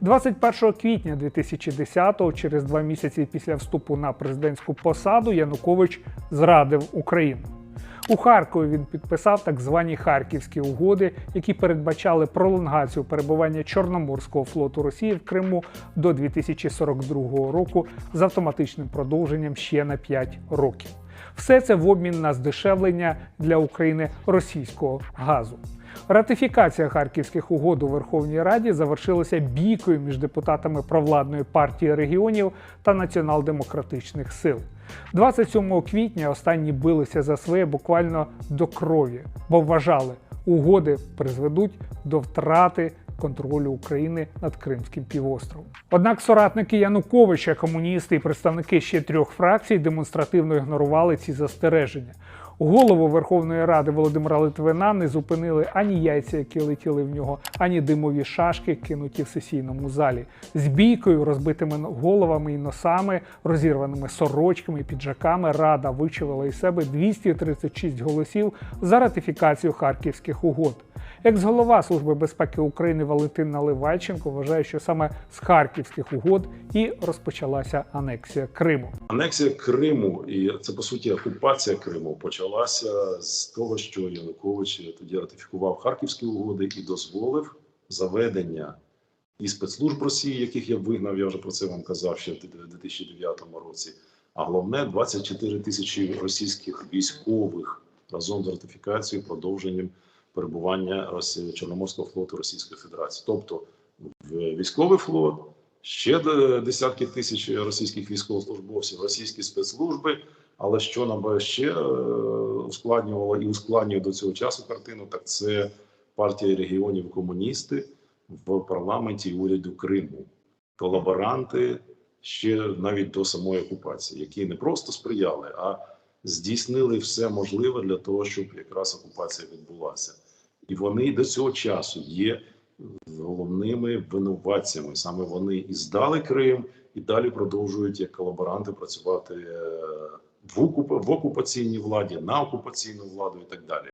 21 квітня 2010-го, через два місяці після вступу на президентську посаду, Янукович зрадив Україну. У Харкові він підписав так звані Харківські угоди, які передбачали пролонгацію перебування Чорноморського флоту Росії в Криму до 2042 року з автоматичним продовженням ще на 5 років. Все це в обмін на здешевлення для України російського газу. Ратифікація харківських угод у Верховній Раді завершилася бійкою між депутатами провладної партії регіонів та націонал-демократичних сил. 27 квітня останні билися за своє буквально до крові, бо вважали, угоди призведуть до втрати контролю України над Кримським півостровом. Однак соратники Януковича, комуністи і представники ще трьох фракцій демонстративно ігнорували ці застереження. Голову Верховної Ради Володимира Литвина не зупинили ані яйця, які летіли в нього, ані димові шашки, кинуті в сесійному залі. З бійкою, розбитими головами і носами, розірваними сорочками і піджаками, Рада вичавила із себе 236 голосів за ратифікацію харківських угод. Екс-голова Служби безпеки України Валентин Наливайченко вважає, що саме з харківських угод і розпочалася анексія Криму. Анексія Криму, і це по суті окупація Криму, почалася з того, що Янукович тоді ратифікував Харківські угоди і дозволив заведення і спецслужб Росії, яких я вигнав, я вже про це вам казав ще в 2009 році. А головне 24 тисячі російських військових разом з ратифікацією, продовженням перебування Чорноморського флоту Російської Федерації, тобто військовий флот. Ще десятки тисяч російських військовослужбовців, російські спецслужби. Але що нам ще е, ускладнювало і ускладнює до цього часу картину, так це партія регіонів комуністи в парламенті і уряду Криму, колаборанти ще навіть до самої окупації, які не просто сприяли, а здійснили все можливе для того, щоб якраз окупація відбулася. І вони до цього часу є головними винуватцями. Саме вони і здали Крим, і далі продовжують як колаборанти працювати е, в, окуп... в окупаційній владі, на окупаційну владу і так далі.